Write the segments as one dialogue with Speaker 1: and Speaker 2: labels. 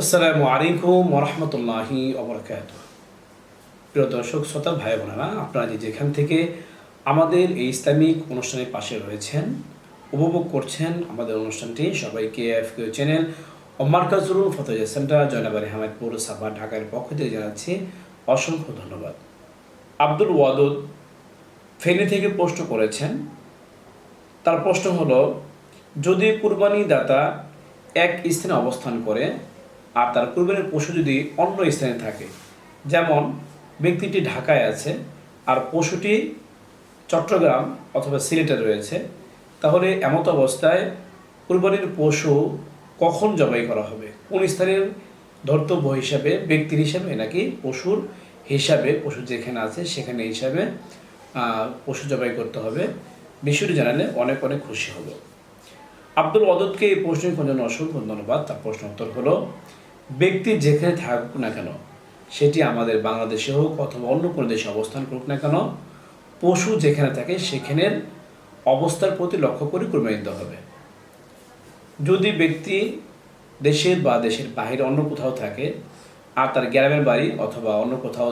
Speaker 1: আসসালামু আলাইকুম ওরহমতুল্লাহি অবরকাত প্রিয় দর্শক, শ্রোতা ভাই বোনেরা আপনারা যে যেখান থেকে আমাদের এই ইসলামিক অনুষ্ঠানের পাশে রয়েছেন, উপভোগ করছেন আমাদের অনুষ্ঠানটি, সবাইকে এফ কিউ চ্যানেল ও মার্কাজুরুল ফতেজা সেন্টার জয়নাবাড়ি হামাদপুর সাফা ঢাকার পক্ষ থেকে জানাচ্ছি অসংখ্য ধন্যবাদ। আব্দুল ওয়াদুদ ফেনী থেকে প্রশ্ন করেছেন, তার প্রশ্ন হলো, যদি কুরবানি দাতা এক স্থানে অবস্থান করে আর তার কুরবানির পশু যদি অন্য স্থানে থাকে, যেমন ব্যক্তিটি ঢাকায় আছে আর পশুটি চট্টগ্রাম অথবা সিলেটে রয়েছে, তাহলে এমত অবস্থায় কুরবানির পশু কখন জবাই করা হবে? কোন স্থানের ধর্তব্য হিসাবে, ব্যক্তির হিসাবে, নাকি পশুর হিসাবে, পশু যেখানে আছে সেখানে হিসাবে পশু জবাই করতে হবে? বিষয়টি জানালে অনেক অনেক খুশি হব। আব্দুল ওয়াদুদকে এই প্রশ্নের জন্য অসংখ্য ধন্যবাদ। তার প্রশ্ন উত্তর হলো, ব্যক্তি যেখানে থাকুক না কেন, সেটি আমাদের বাংলাদেশে হোক অথবা অন্য কোনো দেশে অবস্থান করুক না কেন, পশু যেখানে থাকে সেখানের অবস্থার প্রতি লক্ষ্য করে দিতে হবে। যদি ব্যক্তি দেশের বা দেশের বাইরে অন্য কোথাও থাকে, আর তার গ্রামের বাড়ি অথবা অন্য কোথাও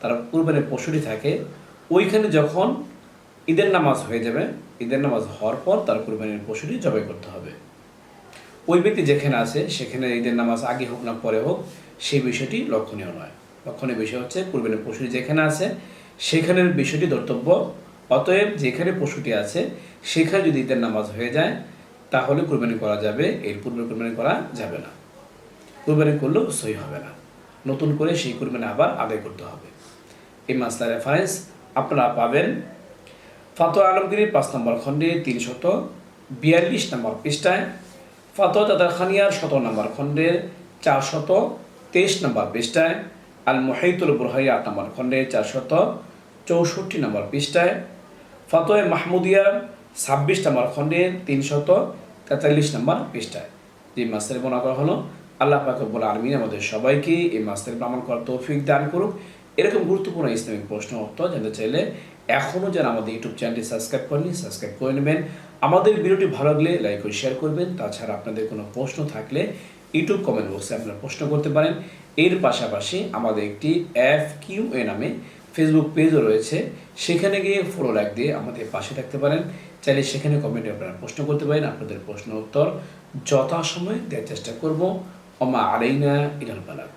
Speaker 1: তার কুরবানির পশুটি থাকে, ওইখানে যখন ঈদের নামাজ হয়ে যাবে। ঈদের নামাজ হওয়ার পর তার কুরবানির পশুটি জবাই করতে হবে। ওই ব্যক্তি যেখানে আছে, সেখানে ঈদের নামাজ আগে হোক না পরে হোক, সেই বিষয়টি লক্ষণীয় নয়। লক্ষণীয় বিষয় হচ্ছে, কুরবানির পশুটি যেখানে আছে, সেখানের বিষয়টি ধর্তব্য। অতএব যেখানে পশুটি আছে, সেখানে যদি ঈদের নামাজ হয়ে যায়, তাহলে কুরবানি করা যাবে, এর পূর্বে কুরবানি করা যাবে না। কুরবানি করলেও সই হবে না। নতুন করে সেই কুরবানি আবার আদায় করতে হবে। এই মাসলার রেফারেন্স আপনারা পাবেন ফাতোয়া আলমগীরের পাঁচ নম্বর খণ্ডে তিনশত বিয়াল্লিশ নম্বর পৃষ্ঠায়, ফাতোয়া দাদা খানিয়ার শত নম্বর খণ্ডের চারশত তেইশ নম্বর পৃষ্ঠায় আল মহিতুল বুরহাই আট নম্বর খণ্ডে চারশত চৌষট্টি নম্বর পৃষ্ঠায় ফাতোয়া মাহমুদিয়ার ছাব্বিশ নম্বর খণ্ডের তিনশত তেতাল্লিশ নম্বর পৃষ্ঠায়। যে মাসের বোনা করা হলো, আল্লাহ পাকবুল আলমিন আমাদের সবাইকে এই মাসের ভ্রমণ করার তৌফিক দান করুক। এরকম গুরুত্বপূর্ণ ইসলামিক প্রশ্ন উত্তর জানতে চাইলে এখনও যারা আমাদের ইউটিউব চ্যানেলটি সাবস্ক্রাইব করেনি সাবস্ক্রাইব করে নেবেন। আমাদের ভিডিওটি ভালো লাগলে লাইক ও শেয়ার করবেন। তাছাড়া আপনাদের কোনো প্রশ্ন থাকলে ইউটিউব কমেন্ট বক্সে আপনারা প্রশ্ন করতে পারেন। এর পাশাপাশি আমাদের একটি এফ কিউ এ নামে ফেসবুক পেজও রয়েছে। সেখানে গিয়ে ফলো লাইক দিয়ে আমাদের পাশে থাকতে পারেন। চাইলে সেখানে কমেন্টে আপনারা প্রশ্ন করতে পারেন। আপনাদের প্রশ্ন উত্তর যথাসময়ে দেওয়ার চেষ্টা করব। অমা আলাইনা ইলাল বালাক